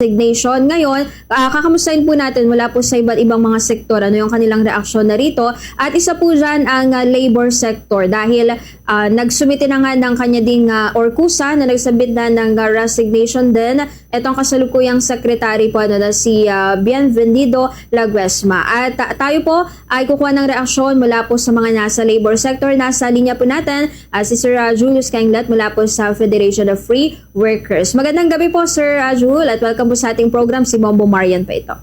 resignation. Ngayon, uh, kakamustahin po natin mula po sa iba't ibang mga sektor ano yung kanilang reaksyon na rito. At isa po dyan ang uh, labor sector dahil uh, nagsumite na nga ng kanya ding uh, or kusa na nagsabit na ng uh, resignation din. Itong kasalukuyang secretary po ano, na si uh, Bienvenido Laguesma. At uh, tayo po ay kukuha ng reaksyon mula po sa mga nasa labor sector. Nasa linya po natin uh, si Sir uh, Julius Kanglet mula po sa Federation of Free Workers. Magandang gabi po Sir uh, Jul at welcome po sa ating program si Bombo Marian pa ito.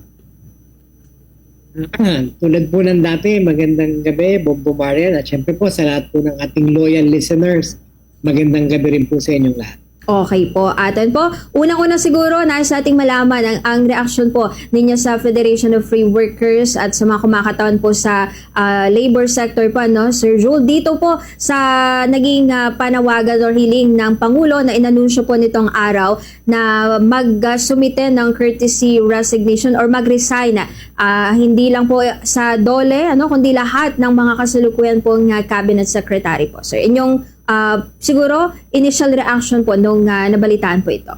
Tulad po ng dati, magandang gabi, Bombo Marian, at syempre po sa lahat po ng ating loyal listeners, magandang gabi rin po sa inyong lahat. Okay po. Atin po, unang-una siguro, nais ating malaman ang, ang reaction po ninyo sa Federation of Free Workers at sa mga kumakatawan po sa ah, labor sector po, no? Sir Jules, dito po sa naging ah, panawagan or hiling ng Pangulo na inanunsyo po nitong araw na mag-sumite ng courtesy resignation or mag-resign. Ah, hindi lang po sa dole, ano, kundi lahat ng mga kasalukuyan pong ah, cabinet secretary po. Sir, inyong ah, siguro initial reaction po nung ah, nabalitaan po ito.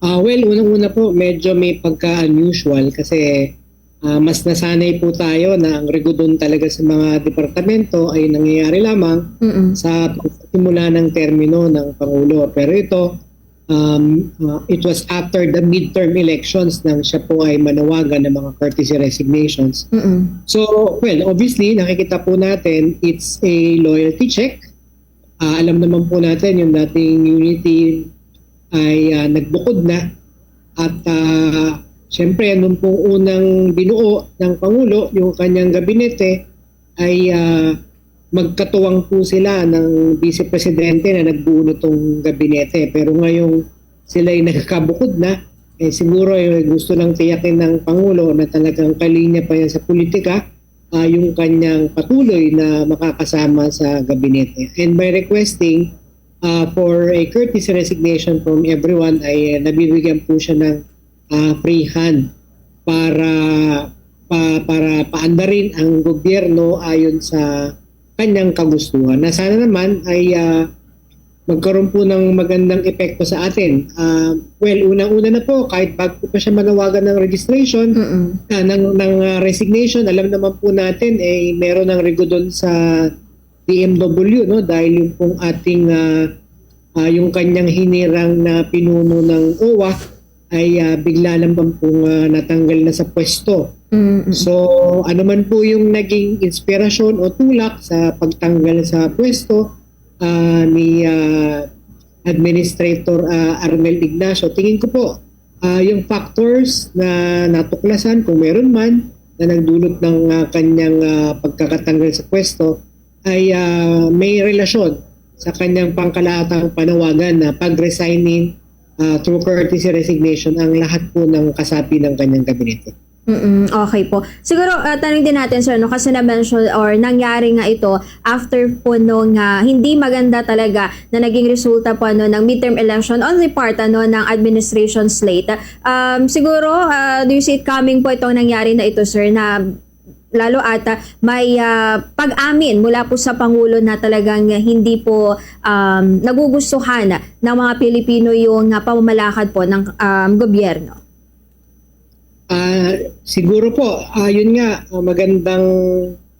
Ah, well, unang-una po, medyo may pagka-unusual kasi ah, mas nasanay po tayo na ang regodon talaga sa mga departamento ay nangyayari lamang Mm-mm. sa simula ng termino ng Pangulo. Pero ito, um, ah, it was after the midterm elections nang siya po ay manawagan ng mga courtesy resignations. Mm-mm. So, well, obviously, nakikita po natin, it's a loyalty check. Ah, alam naman po natin yung dating unity ay ah, nagbukod na. At uh, syempre, nung pong unang binuo ng Pangulo, yung kanyang gabinete, ay ah, magkatuwang po sila ng Vice Presidente na nagbuo nitong gabinete. Pero ngayong sila ay nagkakabukod na, eh, siguro eh, gusto lang tiyakin ng Pangulo na talagang kalinya pa yan sa politika ah, yung kanyang patuloy na makakasama sa gabinete. And by requesting uh, for a courtesy resignation from everyone ay uh, nabibigyan po siya ng uh, free hand para pa, para paandarin ang gobyerno ayon sa kanyang kagustuhan. Na sana naman ay uh, magkaroon po ng magandang epekto sa atin. Uh, well, unang-una na po, kahit bago pa siya manawagan ng registration, Mm-mm. ah, ng, ng ah, resignation, alam naman po natin, eh, meron ng rigodon sa DMW, no? dahil yung pong ating, ah, ah, yung kanyang hinirang na pinuno ng OWA, ay ah, bigla lang pong ah, natanggal na sa pwesto. Mm-mm. So, ano man po yung naging inspirasyon o tulak sa pagtanggal sa pwesto ah, ni ah, Administrator ah, Armel Ignacio, tingin ko po, ah, yung factors na natuklasan, kung meron man, na nagdulot ng ah, kanyang ah, pagkakatanggal sa pwesto, ay ah, may relasyon sa kanyang pangkalahatang panawagan na pag-resigning ah, through courtesy resignation ang lahat po ng kasapi ng kanyang gabinete. Mm-mm, okay po. Siguro, uh, tanong din natin, sir, no, kasi na-mention or nangyari nga ito after po nung uh, hindi maganda talaga na naging resulta po ano, ng midterm election on the part ano, ng administration slate. Um, siguro, uh, do you see it coming po itong nangyari na ito, sir, na lalo at uh, may uh, pag-amin mula po sa Pangulo na talagang hindi po um, nagugustuhan ng mga Pilipino yung uh, pamamalakad po ng um, gobyerno. Ah, siguro po, ah, yun nga, ah, magandang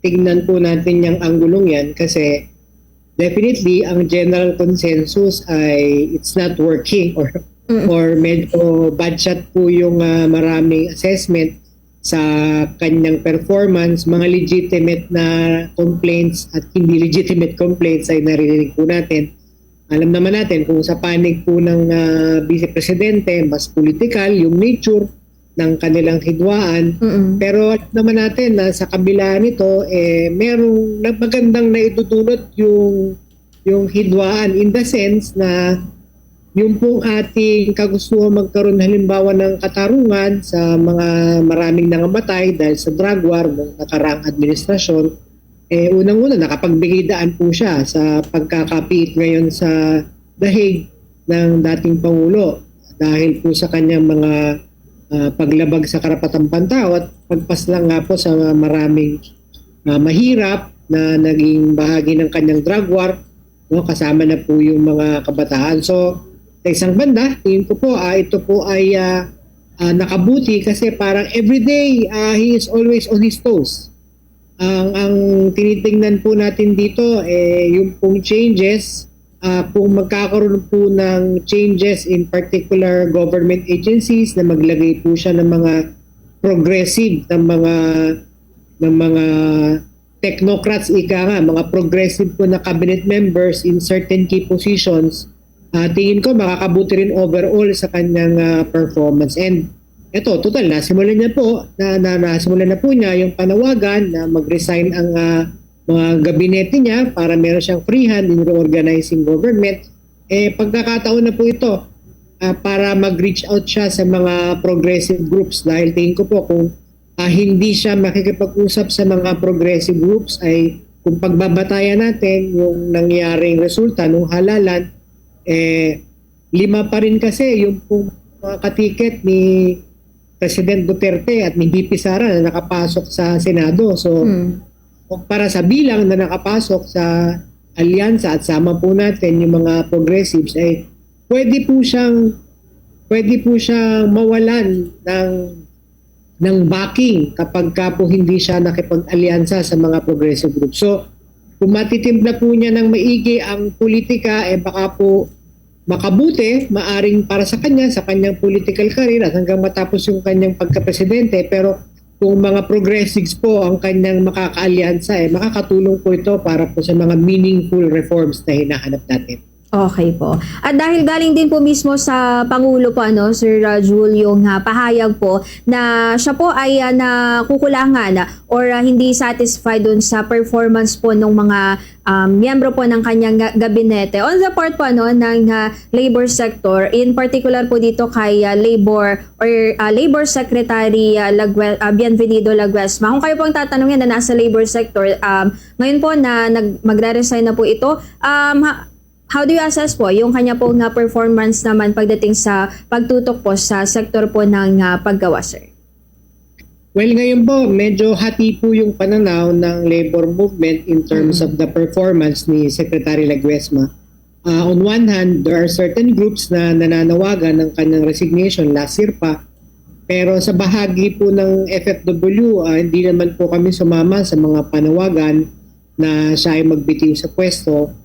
tignan po natin yung anggulong yan kasi definitely ang general consensus ay it's not working or Mm. or medyo bad shot po yung ah, maraming assessment sa kanyang performance, mga legitimate na complaints at hindi legitimate complaints ay naririnig po natin. Alam naman natin kung sa panig po ng ah, Vice Presidente, mas political yung nature ng kanilang hidwaan. Mm-mm. Pero naman natin na sa kabila nito, eh, merong na- magandang naidudulot yung, yung hidwaan in the sense na yung pong ating kagustuhan magkaroon halimbawa ng katarungan sa mga maraming nangamatay dahil sa drug war ng nakaraang administrasyon, eh unang-una nakapagbigay daan po siya sa pagkakapiit ngayon sa dahig ng dating Pangulo dahil po sa kanyang mga ah, paglabag sa karapatang pantao at pagpaslang nga po sa maraming ah, mahirap na naging bahagi ng kanyang drug war no kasama na po yung mga kabataan so Sa isang banda, tingin ko po ah, ito po ay ah, ah, nakabuti kasi parang everyday ah, he is always on his toes. Ang ang tinitingnan po natin dito eh yung pong changes ah, kung magkakaroon po ng changes in particular government agencies na maglagay po siya ng mga progressive ng mga ng mga technocrats ika nga, mga progressive po na cabinet members in certain key positions, ah, tingin ko makakabuti rin overall sa kanyang ah, performance. And eto, total, nasimulan niya po, na, na, nasimulan na po niya yung panawagan na mag-resign ang ah, mga gabinete niya para meron siyang free hand in reorganizing government. Eh, pagkakataon na po ito ah, para mag-reach out siya sa mga progressive groups dahil tingin ko po kung ah, hindi siya makikipag-usap sa mga progressive groups ay kung pagbabatayan natin yung nangyaring resulta nung halalan, eh, lima pa rin kasi yung pong mga katiket ni President Duterte at ni VP Sara na nakapasok sa Senado. So, Mm. Kung para sa bilang na nakapasok sa alyansa at sama po natin yung mga progressives ay pwede po siyang pwede po siyang mawalan ng ng backing kapag ka po hindi siya nakipag-alyansa sa mga progressive groups. So, kung matitimpla po niya ng maigi ang politika, eh baka po makabuti, maaring para sa kanya, sa kanyang political career at hanggang matapos yung kanyang pagka-presidente. Pero kung mga progressives po ang kanyang makakaalyansa, eh makakatulong po ito para po sa mga meaningful reforms na hinahanap natin. Okay po. At dahil galing din po mismo sa Pangulo po, ano, Sir Rajul, yung ah, pahayag po na siya po ay uh, nakukulangan ah, or ah, hindi satisfied dun sa performance po ng mga um, miyembro po ng kanyang ga- gabinete. On the part po ano, ng ah, labor sector, in particular po dito kay ah, labor or ah, labor secretary uh, Lagwe, ah, Bienvenido Laguesma. Kung kayo po ang tatanungin na nasa labor sector, um, ngayon po na nag, magre-resign na po ito, um, How do you assess po yung kanya po na performance naman pagdating sa pagtutok po sa sektor po ng ah, paggawa, sir? Well, ngayon po, medyo hati po yung pananaw ng labor movement in terms of the performance ni Secretary Laguesma. Uh, on one hand, there are certain groups na nananawagan ng kanyang resignation last year pa. Pero sa bahagi po ng FFW, ah, hindi naman po kami sumama sa mga panawagan na siya ay magbitiw sa pwesto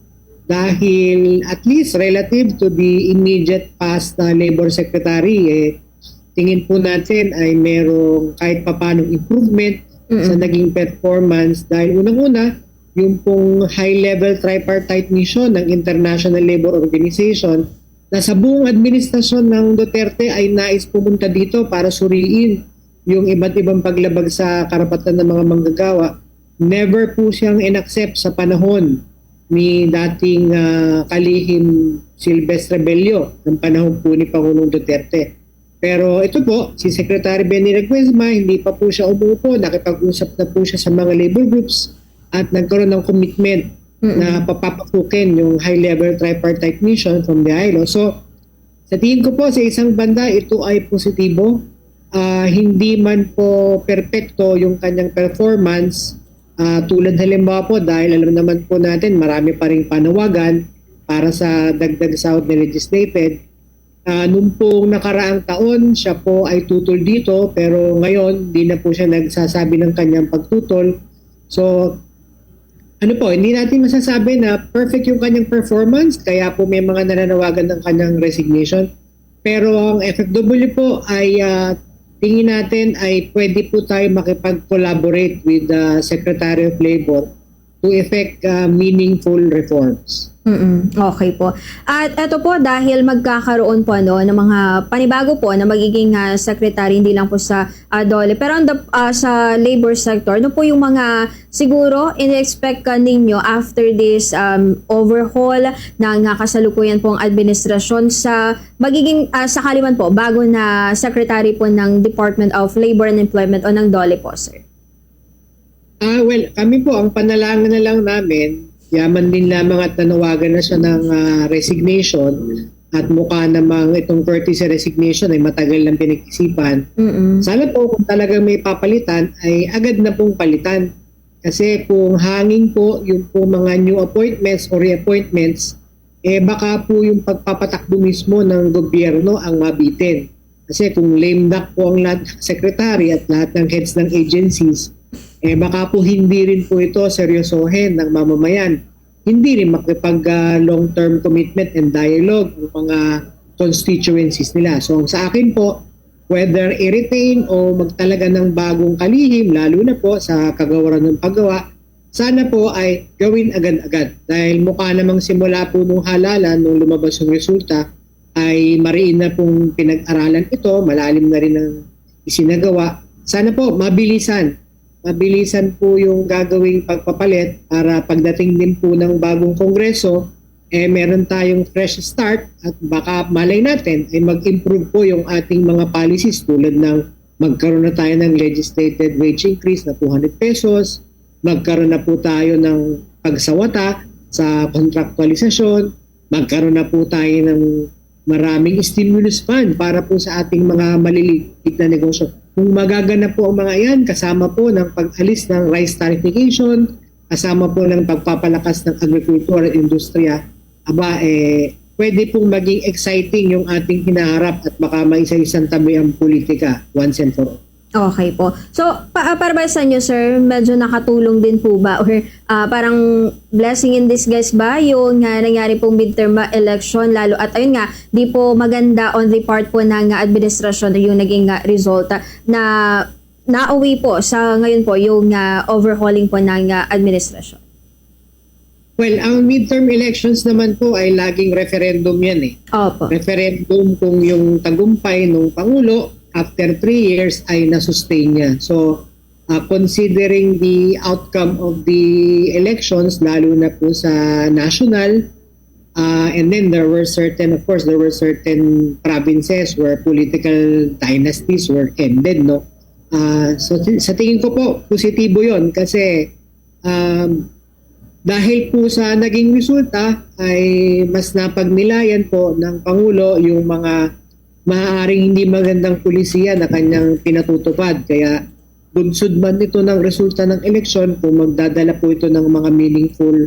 dahil at least relative to the immediate past na labor secretary, eh, tingin po natin ay merong kahit papanong improvement sa naging performance dahil unang-una, yung pong high-level tripartite mission ng International Labor Organization na sa buong administrasyon ng Duterte ay nais pumunta dito para suriin yung iba't ibang paglabag sa karapatan ng mga manggagawa. Never po siyang inaccept sa panahon ni dating ah, kalihim Silvestre Bello ng panahon po ni Pangulong Duterte. Pero ito po, si Secretary Benny Reguesma, hindi pa po siya umupo, nakipag-usap na po siya sa mga labor groups at nagkaroon ng commitment na papapasukin yung high-level tripartite mission from the ILO. So, sa tingin ko po, sa isang banda, ito ay positibo. Ah, hindi man po perpekto yung kanyang performance Ah, tulad halimbawa po dahil alam naman po natin marami pa ring panawagan para sa dagdag sahod na legislated. Ah, nung pong nakaraang taon, siya po ay tutol dito pero ngayon di na po siya nagsasabi ng kanyang pagtutol. So ano po, hindi natin masasabi na perfect yung kanyang performance kaya po may mga nananawagan ng kanyang resignation. Pero ang FFW po ay ah, tingin natin ay pwede po tayo makipag-collaborate with the Secretary of Labor to effect ah, meaningful reforms. mm Okay po. At ito po dahil magkakaroon po ano ng mga panibago po na magiging ah, secretary hindi lang po sa ah, DOLE pero on the, ah, sa labor sector ano po yung mga siguro in-expect ka ninyo after this um, overhaul ng ah, kasalukuyan pong administrasyon sa magiging ah, sakali man po bago na secretary po ng Department of Labor and Employment o ng DOLE po sir. Ah, well, kami po, ang panalangin na lang namin, yaman din lamang at nanawagan na siya ng ah, resignation at mukha namang itong courtesy resignation ay matagal lang pinag-isipan. Mm-mm. Sana po kung talagang may papalitan ay agad na pong palitan. Kasi kung hanging po yung po mga new appointments or reappointments, eh baka po yung pagpapatakbo mismo ng gobyerno ang mabitin. Kasi kung lame duck po ang lahat ng secretary at lahat ng heads ng agencies, eh baka po hindi rin po ito seryosohin ng mamamayan. Hindi rin makipag ah, long-term commitment and dialogue ng mga constituencies nila. So sa akin po, whether i-retain o magtalaga ng bagong kalihim, lalo na po sa kagawaran ng paggawa, sana po ay gawin agad-agad. Dahil mukha namang simula po nung halalan, nung lumabas yung resulta, ay mariin na pong pinag-aralan ito, malalim na rin ang isinagawa. Sana po mabilisan. Mabilisan po yung gagawing pagpapalit para pagdating din po ng bagong kongreso, eh meron tayong fresh start at baka malay natin ay mag-improve po yung ating mga policies tulad ng magkaroon na tayo ng legislated wage increase na 200 pesos, magkaroon na po tayo ng pagsawata sa kontraktualisasyon, magkaroon na po tayo ng maraming stimulus fund para po sa ating mga maliliit na negosyo. Kung magaganap po ang mga yan, kasama po ng pag-alis ng rice tarification, kasama po ng pagpapalakas ng agrikultura at industriya, aba, eh, pwede pong maging exciting yung ating hinaharap at baka maisa-isang tabi ang politika once and for all. Okay po. So, pa, ah, para ba sa inyo, sir, medyo nakatulong din po ba? Or ah, parang blessing in disguise ba yung nga nangyari pong midterm election? Lalo at ayun nga, di po maganda on the part po ng ah, administrasyon yung naging ah, result ah, na nauwi po sa ngayon po yung ah, overhauling po ng ah, administrasyon. Well, ang midterm elections naman po ay laging referendum yan eh. Opo. referendum kung yung tagumpay ng Pangulo after three years ay nasustain niya. So, uh, considering the outcome of the elections, lalo na po sa national, uh, and then there were certain, of course, there were certain provinces where political dynasties were ended, no? Uh, so, sa tingin ko po, positibo yon kasi um, dahil po sa naging resulta ay mas napagnilayan po ng Pangulo yung mga maaaring hindi magandang pulisiya na kanyang pinatutupad. Kaya bunsod man ito ng resulta ng eleksyon kung magdadala po ito ng mga meaningful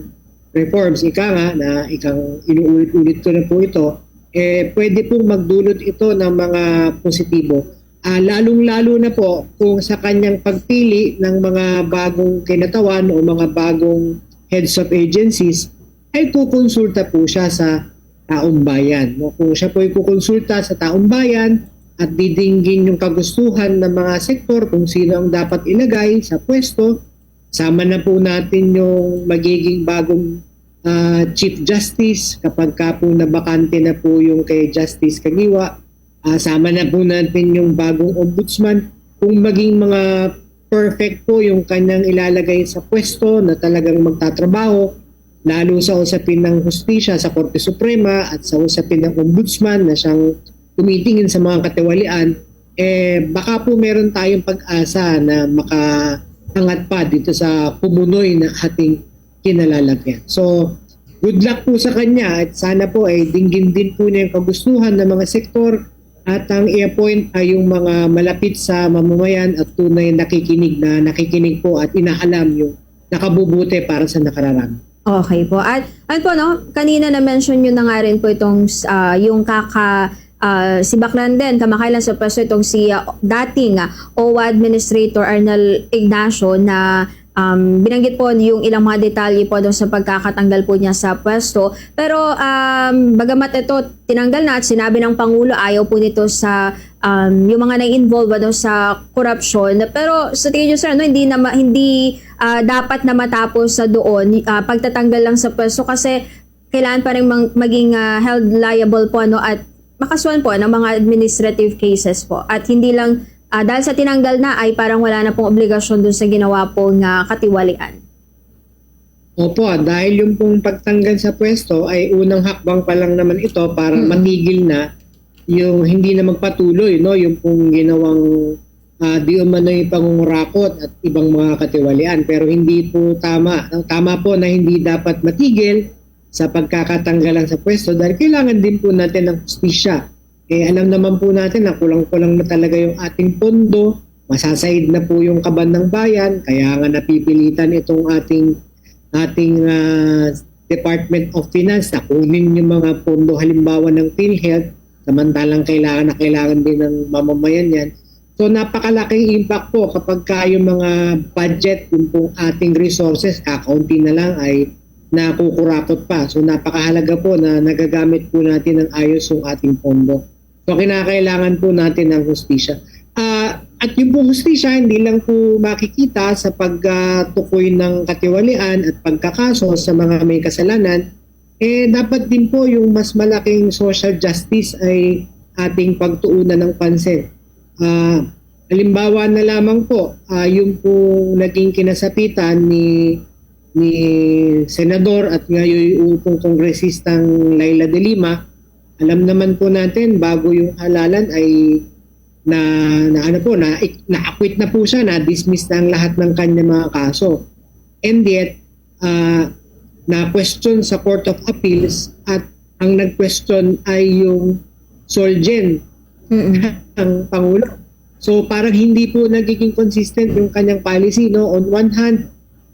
reforms. Ika nga na ikang inuulit-ulit ko na po ito, eh, pwede pong magdulot ito ng mga positibo. Ah, lalong-lalo na po kung sa kanyang pagpili ng mga bagong kinatawan o mga bagong heads of agencies, ay kukonsulta po siya sa taong bayan. No? Kung siya po ay kukonsulta sa taong bayan at didinggin yung kagustuhan ng mga sektor kung sino ang dapat ilagay sa pwesto, sama na po natin yung magiging bagong ah, Chief Justice kapag ka po nabakante na po yung kay Justice Kagiwa. Ah, sama na po natin yung bagong ombudsman kung maging mga perfect po yung kanyang ilalagay sa pwesto na talagang magtatrabaho lalo sa usapin ng hustisya sa Korte Suprema at sa usapin ng ombudsman na siyang tumitingin sa mga katiwalian, eh baka po meron tayong pag-asa na makaangat pa dito sa pumunoy na ating kinalalagyan. So, good luck po sa kanya at sana po ay dinggin din po niya yung kagustuhan ng mga sektor at ang i-appoint ay yung mga malapit sa mamamayan at tunay nakikinig na nakikinig po at inaalam yung nakabubuti para sa nakararami. Okay po. At ano po no, kanina na mention niyo na nga rin po itong ah, yung kaka ah, si Baklan din, kamakailan sa pwesto itong si ah, dating ah, OWA Administrator Arnel Ignacio na um, binanggit po yung ilang mga detalye po doon sa pagkakatanggal po niya sa pwesto. Pero um, bagamat ito tinanggal na at sinabi ng Pangulo ayaw po nito sa um, yung mga nai-involve ano, sa corruption. Pero sa tingin niyo sir, no, hindi na hindi ah, dapat na matapos sa doon ah, pagtatanggal lang sa pwesto kasi kailangan pa rin maging ah, held liable po ano at makasuhan po ng mga administrative cases po. At hindi lang ah, dahil sa tinanggal na ay parang wala na pong obligasyon dun sa ginawa pong ah, katiwalian. Opo, dahil yung pong pagtanggal sa pwesto ay unang hakbang pa lang naman ito para Mm. matigil na yung hindi na magpatuloy, no? Yung pong ginawang uh, di umano'y pangungurakot at ibang mga katiwalian. Pero hindi po tama. Tama po na hindi dapat matigil sa pagkakatanggalan sa pwesto dahil kailangan din po natin ng justisya. Eh, alam naman po natin na kulang-kulang na talaga yung ating pondo, masasaid na po yung kaban ng bayan, kaya nga napipilitan itong ating ating ah, Department of Finance na kunin yung mga pondo halimbawa ng PhilHealth samantalang kailangan na kailangan din ng mamamayan yan. So napakalaking impact po kapag ka yung mga budget, yung pong ating resources, kakaunti na lang ay nakukurakot pa. So napakahalaga po na nagagamit po natin ng ayos yung ating pondo. So kinakailangan po natin ng hustisya. Ah, at yung po hustisya, hindi lang po makikita sa pagtukoy ng katiwalian at pagkakaso sa mga may kasalanan, eh dapat din po yung mas malaking social justice ay ating pagtuunan ng pansin. Ah, halimbawa na lamang po, ah, yung po naging kinasapitan ni ni senador at ngayon upong kongresistang Laila de Lima, alam naman po natin bago yung halalan ay na, na ano po na na-acquit na po siya, na dismiss na ang lahat ng kanya mga kaso. And yet ah, na question sa Court of Appeals at ang nag-question ay yung Solgen Mm-mm. ng Pangulo. So parang hindi po nagiging consistent yung kanyang policy. No? On one hand,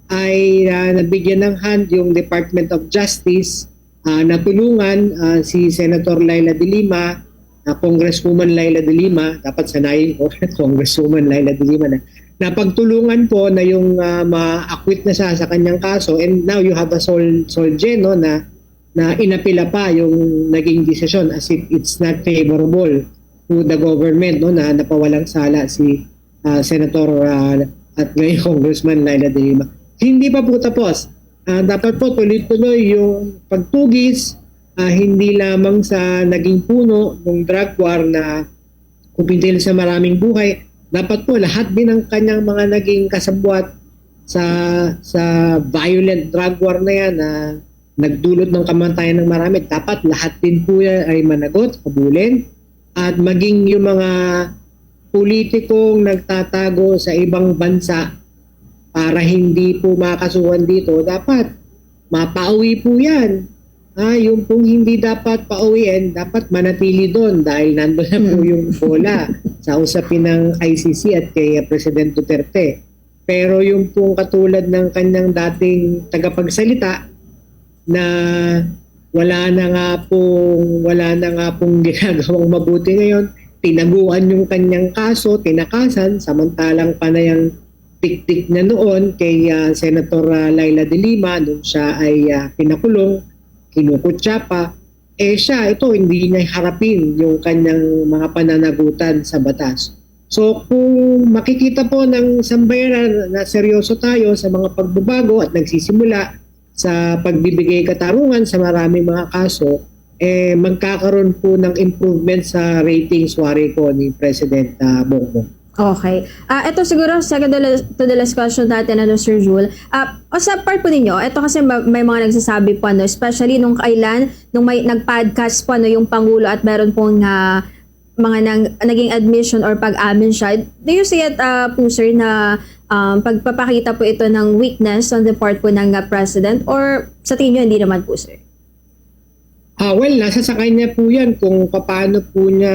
ay ah, nabigyan ng hand yung Department of Justice ah, na tulungan ah, si Senator Laila de Lima, ah, Congresswoman Laila de Lima, dapat sanayin ko, Congresswoman Laila de Lima na, na pagtulungan po na yung ah, ma-acquit na siya sa kanyang kaso and now you have a sol Solgen no, na na inapila pa yung naging desisyon as if it's not favorable to the government no na napawalang sala si ah, Senator ah, at ngayon Congressman Laila de Lima. Hindi pa po tapos. Ah, dapat po tuloy-tuloy yung pagtugis ah, hindi lamang sa naging puno ng drug war na kupintil sa maraming buhay. Dapat po lahat din ng kanyang mga naging kasabwat sa sa violent drug war na yan na nagdulot ng kamatayan ng marami. Dapat lahat din po ay managot, kabulin, at maging yung mga politikong nagtatago sa ibang bansa para hindi po makasuhan dito, dapat mapauwi po yan. Ah, yung pong hindi dapat pauwiin, dapat manatili doon dahil nandun na po yung bola sa usapin ng ICC at kay President Duterte. Pero yung pong katulad ng kanyang dating tagapagsalita na wala na nga pong wala na nga pong ginagawang mabuti ngayon, tinaguan yung kanyang kaso, tinakasan samantalang panayang tiktik na noon kay ah, Senator ah, Laila de Lima nung siya ay ah, pinakulong, kinukutsa pa, eh siya, ito hindi niya harapin yung kanyang mga pananagutan sa batas. So kung makikita po ng sambayaran na seryoso tayo sa mga pagbabago at nagsisimula sa pagbibigay katarungan sa maraming mga kaso, eh magkakaroon po ng improvement sa ratings wari ko ni President ah, Bongbong. Okay. Ah, ito siguro second to the, last question natin ano Sir Jul. Ah, o sa part po ninyo, ito kasi ma- may mga nagsasabi po ano, especially nung kailan nung may nag-podcast po ano yung pangulo at meron pong ah, mga nang, naging admission or pag-amin siya. Do you see it ah, po sir na um, pagpapakita po ito ng weakness on the part po ng ah, president or sa tingin nyo hindi naman po sir? Ah, well, nasa sa kanya po yan kung paano po niya,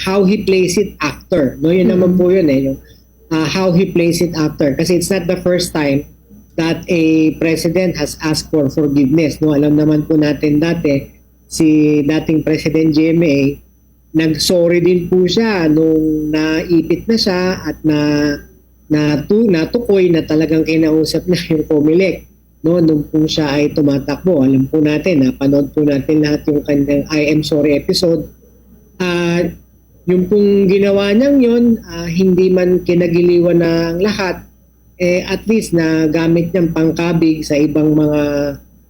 how he plays it after. No, yun naman po yun eh, yung ah, how he plays it after. Kasi it's not the first time that a president has asked for forgiveness. No, alam naman po natin dati, si dating President GMA, nag-sorry din po siya nung naipit na siya at na na tu, natukoy na talagang kinausap na yung Comelec no nung po siya ay tumatakbo alam po natin napanood po natin lahat yung kanyang I am sorry episode at yung pong ginawa niyang yun ah, hindi man kinagiliwan na ang lahat eh at least na gamit niyang pangkabig sa ibang mga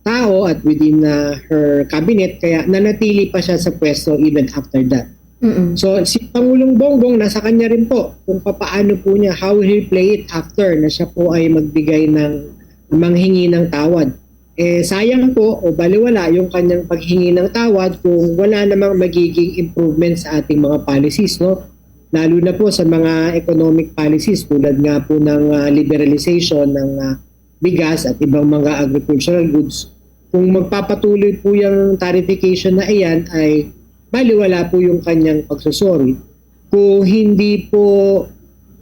tao at within ah, her cabinet kaya nanatili pa siya sa pwesto even after that Mm-mm. So si Pangulong Bongbong nasa kanya rin po kung papaano po niya how he play it after na siya po ay magbigay ng manghingi ng tawad. Eh sayang po o baliwala yung kanyang paghingi ng tawad kung wala namang magiging improvement sa ating mga policies no. Lalo na po sa mga economic policies tulad nga po ng ah, liberalization ng ah, bigas at ibang mga agricultural goods. Kung magpapatuloy po yung tarification na iyan ay baliwala po yung kanyang pagsusori. Kung hindi po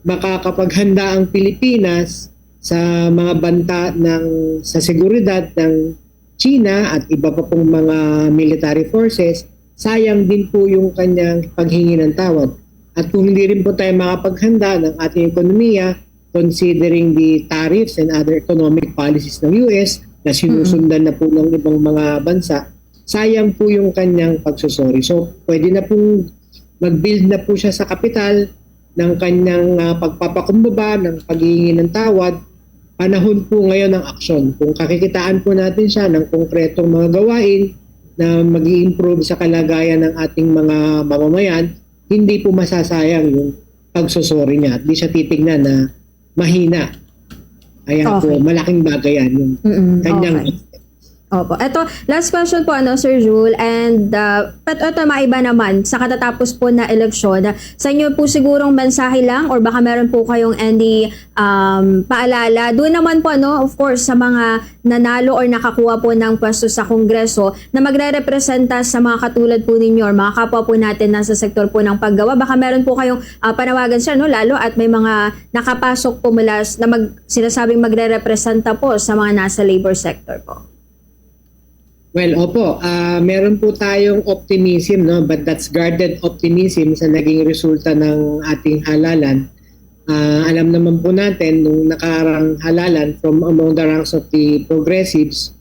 makakapaghanda ang Pilipinas sa mga banta ng sa seguridad ng China at iba pa pong mga military forces, sayang din po yung kanyang paghingi ng tawad. At kung hindi rin po tayo makapaghanda ng ating ekonomiya, considering the tariffs and other economic policies ng US na sinusundan na po ng ibang mga bansa, sayang po yung kanyang pagsusori. So, pwede na pong mag-build na po siya sa kapital ng kanyang ah, pagpapakumbaba, ng paghihingi ng tawad, panahon po ngayon ng aksyon. Kung kakikitaan po natin siya ng konkretong mga gawain na mag improve sa kalagayan ng ating mga mamamayan, hindi po masasayang yung pagsusori niya. At di siya titignan na mahina. Kaya po, Okay. malaking bagay yan yung Mm-mm, kanyang okay. Opo. Ito, last question po, ano, Sir Jule. And uh, at ito, maiba naman, sa katatapos po na eleksyon, sa inyo po sigurong mensahe lang or baka meron po kayong any um, paalala. Doon naman po, ano, of course, sa mga nanalo or nakakuha po ng pwesto sa Kongreso na magre-representa sa mga katulad po ninyo or mga kapwa po natin nasa sektor po ng paggawa. Baka meron po kayong uh, panawagan sir, no? lalo at may mga nakapasok po mula na mag, sinasabing magre-representa po sa mga nasa labor sector po. Well, opo, ah meron po tayong optimism, no? but that's guarded optimism sa naging resulta ng ating halalan. Ah, alam naman po natin, nung nakarang halalan from among the ranks of the progressives,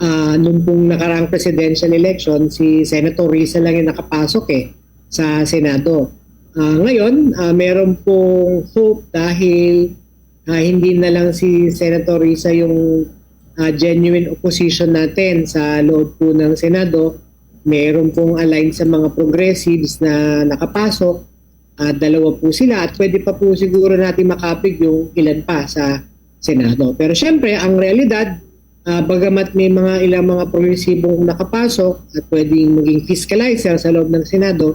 ah nung pong nakarang presidential election, si Senator Risa lang yung nakapasok eh sa Senado. Ah, ngayon, ah, meron pong hope dahil ah, hindi na lang si Senator Risa yung uh, genuine opposition natin sa loob po ng Senado. Meron pong align sa mga progressives na nakapasok. at dalawa po sila at pwede pa po siguro natin makapig yung ilan pa sa Senado. Pero syempre, ang realidad, ah, bagamat may mga ilang mga progresibong nakapasok at pwedeng maging fiscalizer sa loob ng Senado,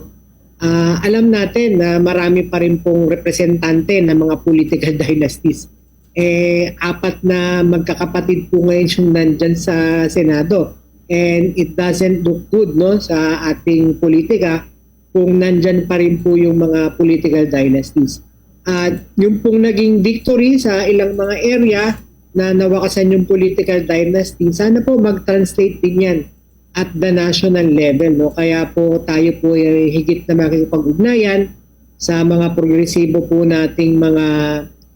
ah, alam natin na marami pa rin pong representante ng mga political dynasties eh, apat na magkakapatid po ngayon yung nandyan sa Senado. And it doesn't look good no, sa ating politika kung nandyan pa rin po yung mga political dynasties. At yung pong naging victory sa ilang mga area na nawakasan yung political dynasty, sana po mag-translate din yan at the national level. No? Kaya po tayo po ay higit na makikipag-ugnayan sa mga progresibo po nating mga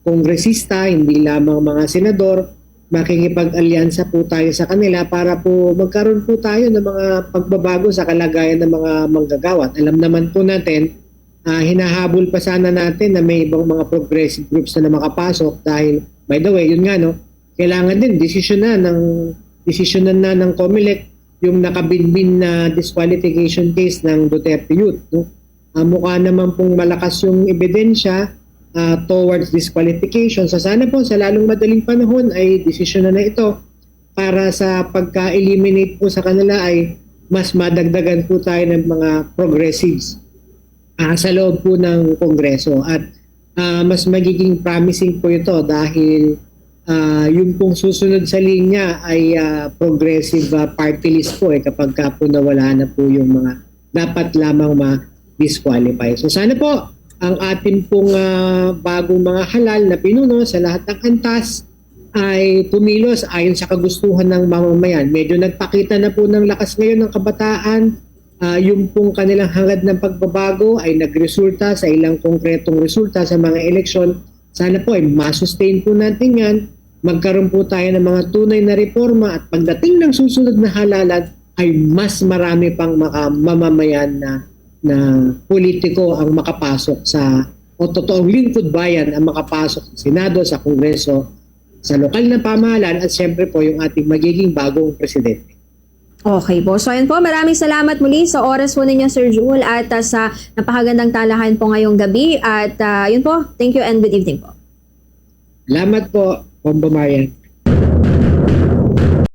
kongresista, hindi lamang mga senador, makikipag-alyansa po tayo sa kanila para po magkaroon po tayo ng mga pagbabago sa kalagayan ng mga manggagawa. At alam naman po natin, ah, hinahabol pa sana natin na may ibang mga progressive groups na, na makapasok dahil, by the way, yun nga, no, kailangan din desisyon na ng desisyonan na ng COMELEC yung nakabinbin na disqualification case ng Duterte Youth. No? Ah, mukha naman pong malakas yung ebidensya uh, towards disqualification. So sana po sa lalong madaling panahon ay desisyon na na ito para sa pagka-eliminate po sa kanila ay mas madagdagan po tayo ng mga progressives ah, sa loob po ng Kongreso. At ah, mas magiging promising po ito dahil ah, yung pong susunod sa linya ay ah, progressive ah, party list po eh, kapag ka po nawala na po yung mga dapat lamang ma-disqualify. So sana po ang ating pong ah, bagong mga halal na pinuno sa lahat ng antas ay pumilos ayon sa kagustuhan ng mamamayan. Medyo nagpakita na po ng lakas ngayon ng kabataan. Ah, yung pong kanilang hangad ng pagbabago ay nagresulta sa ilang konkretong resulta sa mga eleksyon. Sana po ay masustain po natin yan. Magkaroon po tayo ng mga tunay na reforma at pagdating ng susunod na halalan ay mas marami pang mga mamamayan na na politiko ang makapasok sa o totoong lingkod bayan ang makapasok sa Senado, sa Kongreso, sa lokal na pamahalaan at siyempre po yung ating magiging bagong presidente. Okay po. So ayun po, maraming salamat muli sa oras po ninyo Sir Jewel at uh, sa napakagandang talahan po ngayong gabi. At uh, yun po, thank you and good evening po. Salamat po, Pombo Marian.